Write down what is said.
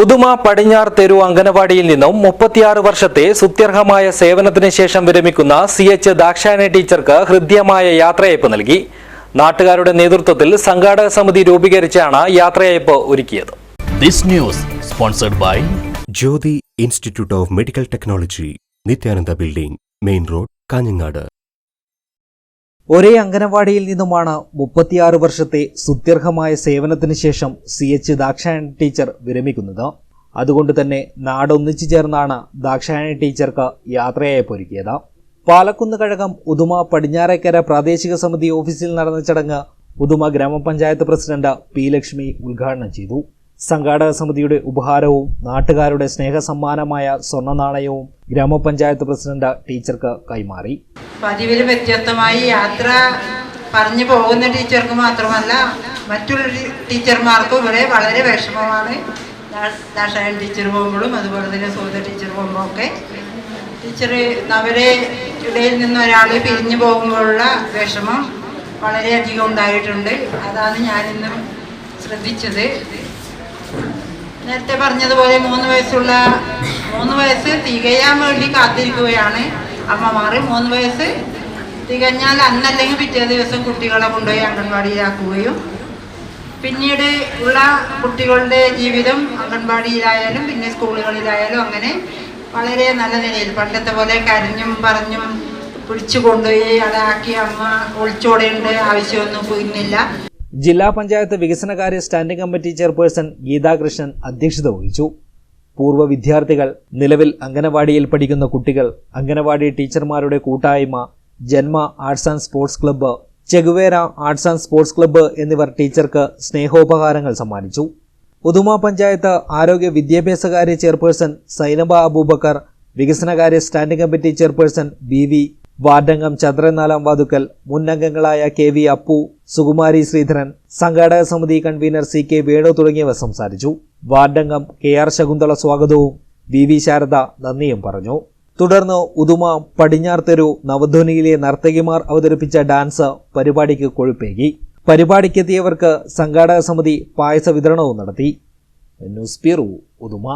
ഉദുമ പടിഞ്ഞാർ തെരു അംഗനവാടിയിൽ നിന്നും മുപ്പത്തിയാറ് വർഷത്തെ സുത്യർഹമായ സേവനത്തിന് ശേഷം വിരമിക്കുന്ന സി എച്ച് ദാക്ഷായണി ടീച്ചർക്ക് ഹൃദ്യമായ യാത്രയയപ്പ് നൽകി. നാട്ടുകാരുടെ നേതൃത്വത്തിൽ സംഘാടക സമിതി രൂപീകരിച്ചാണ് യാത്രയയപ്പ് ഒരുക്കിയത്. This news sponsored by Jyothi institute of medical technology Nithyananda building main road Kanhangad. ഒരേ അംഗനവാടിയിൽ നിന്നുമാണ് മുപ്പത്തിയാറ് വർഷത്തെ സുത്യർഹമായ സേവനത്തിന് ശേഷം സി എച്ച് ദാക്ഷായണി ടീച്ചർ വിരമിക്കുന്നത്. അതുകൊണ്ട് തന്നെ നാടൊന്നിച്ചു ചേർന്നാണ് ദാക്ഷായണി ടീച്ചർക്ക് യാത്രയായി ഒരുക്കിയത് പാലക്കുന്ന് കഴകം ഉദുമ പടിഞ്ഞാറേക്കര പ്രാദേശിക സമിതി ഓഫീസിൽ നടന്ന ചടങ്ങ് ഉദുമ ഗ്രാമപഞ്ചായത്ത് പ്രസിഡന്റ് പി ലക്ഷ്മി ഉദ്ഘാടനം ചെയ്തു. സംഘാടക സമിതിയുടെ ഉപഹാരവും നാട്ടുകാരുടെ സ്നേഹസമ്മാനമായ സ്വർണനാണയവും ഗ്രാമപഞ്ചായത്ത് പ്രസിഡന്റ് ടീച്ചർക്ക് കൈമാറി. പതിവിൽ വ്യത്യസ്തമായി യാത്ര പറഞ്ഞു പോകുന്ന ടീച്ചർക്ക് മാത്രമല്ല മറ്റുള്ള ടീച്ചർമാർക്കും ഇവിടെ വളരെ വിഷമമാണ്. ദാ- ടീച്ചർ പോകുമ്പോഴും അതുപോലെ തന്നെ സൂത ടീച്ചർ പോകുമ്പോൾ ഒക്കെ. ടീച്ചർ അവരെ ഇടയിൽ നിന്ന് ഒരാൾ പിരിഞ്ഞു പോകുമ്പോഴുള്ള വിഷമം വളരെയധികം ഉണ്ടായിട്ടുണ്ട്. അതാണ് ഞാനിന്ന് ശ്രദ്ധിച്ചത്. നേരത്തെ പറഞ്ഞതുപോലെ മൂന്ന് വയസ്സുള്ള മൂന്ന് വയസ്സ് തികയാൻ വേണ്ടി കാത്തിരിക്കുകയാണ്. അമ്മമാർ മൂന്ന് വയസ്സ്. തികഞ്ഞാൽ അന്നല്ലെങ്കിൽ പിറ്റേ ദിവസം കുട്ടികളെ കൊണ്ടുപോയി അംഗൻവാടിയിലാക്കുകയും പിന്നീട് ഉള്ള കുട്ടികളുടെ ജീവിതം അംഗൻവാടിയിലായാലും പിന്നെ സ്കൂളുകളിലായാലും അങ്ങനെ വളരെ നല്ല നിലയിൽ പണ്ടത്തെ പോലെ കരഞ്ഞും പറഞ്ഞും പിടിച്ചു കൊണ്ടുപോയി അതാക്കി അമ്മ ഒളിച്ചോടേണ്ട ആവശ്യമൊന്നും പോയിരുന്നില്ല ജില്ലാ പഞ്ചായത്ത് വികസനകാര്യ സ്റ്റാൻഡിംഗ് കമ്മിറ്റി ചെയർപേഴ്സൺ ഗീതാകൃഷ്ണൻ അധ്യക്ഷത വഹിച്ചു. പൂർവ വിദ്യാർത്ഥികൾ നിലവിൽ അംഗനവാടിയിൽ പഠിക്കുന്ന കുട്ടികൾ അംഗനവാടി ടീച്ചർമാരുടെ കൂട്ടായ്മ Janma arts and sports club Che Guevara arts and sports club എന്നിവർ ടീച്ചർക്ക് സ്നേഹോപകാരങ്ങൾ സമ്മാനിച്ചു. ഉദുമ പഞ്ചായത്ത് ആരോഗ്യ വിദ്യാഭ്യാസകാര്യ ചെയർപേഴ്സൺ സൈനബ അബൂബക്കർ വികസനകാര്യ standing committee chairperson B V വാർഡംഗം ചന്ദ്രനാലാം വാതുക്കൽ മുൻ അംഗങ്ങളായ കെ വി അപ്പു സുകുമാരി ശ്രീധരൻ സംഘാടക സമിതി കൺവീനർ സി കെ വേണു തുടങ്ങിയവർ സംസാരിച്ചു. വാർഡംഗം കെ ആർ ശകുന്തള സ്വാഗതവും വി വി ശാരദ നന്ദിയും പറഞ്ഞു. തുടർന്ന് ഉദുമ പടിഞ്ഞാർത്തെരു നവധ്വനിയിലെ നർത്തകിമാർ അവതരിപ്പിച്ച ഡാൻസ് പരിപാടിക്ക് കൊഴുപ്പേകി. പരിപാടിക്കെത്തിയവർക്ക് സംഘാടക സമിതി പായസ വിതരണവും നടത്തി. News bureau Uduma.